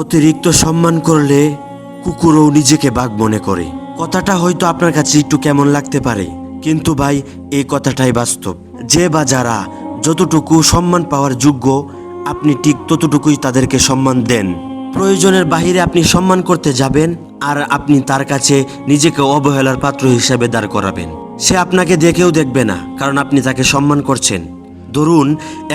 অতিরিক্ত সম্মান করলে কুকুরও নিজেকে বাঘ মনে করে। কথাটা হয়তো আপনার কাছে একটু কেমন লাগতে পারে, কিন্তু ভাই, এই কথাটাই বাস্তব। যে বা যারা যতটুকু সম্মান পাওয়ার যোগ্য, আপনি ঠিক ততটুকুই তাদেরকে সম্মান দেন। প্রয়োজনের বাহিরে আপনি সম্মান করতে যাবেন, আর আপনি তার কাছে নিজেকে অবহেলার পাত্র হিসেবে দাঁড় করাবেন। সে আপনাকে দেখেও দেখবে না, কারণ আপনি তাকে সম্মান করছেন। ধরুন,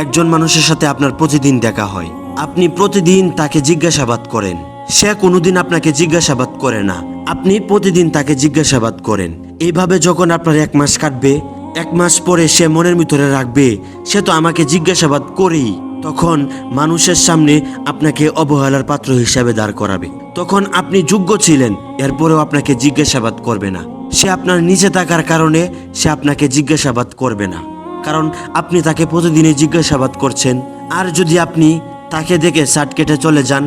একজন মানুষের সাথে আপনার প্রতিদিন দেখা হয়। আপনি প্রতিদিন তাকে জিজ্ঞাসাবাদ করেন। সে কোনোদিন আপনাকে জিজ্ঞাসাবাদ করে না। আপনি প্রতিদিন তাকে জিজ্ঞাসাবাদ করেন। এইভাবে যখন আপনার এক মাস কাটবে, এক মাস পরে সে মনের ভিতরে রাখবে, সে তো আমাকে জিজ্ঞাসাবাদ করেই। তখন মানুষের সামনে আপনাকে অবহেলার পাত্র হিসাবে দাঁড় করাবে। তখন আপনি যোগ্য ছিলেন, এরপরেও আপনাকে জিজ্ঞাসাবাদ করবে না। সে আপনার নিচে থাকার কারণে সে আপনাকে জিজ্ঞাসাবাদ করবে না। কারণ আপনি তাকে প্রতিদিনই জিজ্ঞাসাবাদ করছেন। আর যদি আপনি তাকে দেখে শার্ট কেটে চলে যান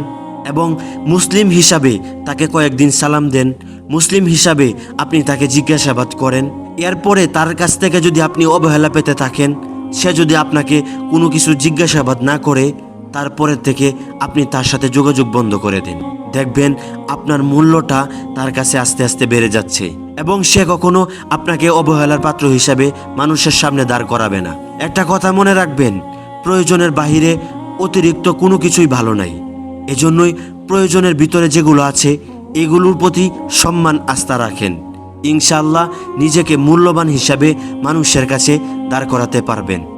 এবং মুসলিম হিসাবে তাকে কয়েকদিন সালাম দেন। মুসলিম হিসাবে আপনি তাকে জিজ্ঞাসাবাদ করেন। এরপরে তার কাছ থেকে যদি আপনি অবহেলা পেতে থাকেন, সে যদি আপনাকে কোনো কিছু জিজ্ঞাসাবাদ না করে তারপরের থেকে আপনি তার সাথে যোগাযোগ বন্ধ করে দেন। দেখবেন আপনার মূল্যটা তার কাছে আস্তে আস্তে বেড়ে যাচ্ছে এবং সে কখনো আপনাকে অবহেলার পাত্র হিসাবে মানুষের সামনে দাঁড় করাবে না। একটা কথা মনে রাখবেন, প্রয়োজনের বাহিরে অতিরিক্ত কোনো কিছুই ভালো নাই। এজন্যই প্রয়োজনের ভিতরে যেগুলো আছে, এগুলোর প্রতি সম্মান, আস্থা রাখেন। ইনশাল্লাহ নিজেকে মূল্যবান হিসাবে মানুষের কাছে দাঁড় করাতে পারবেন।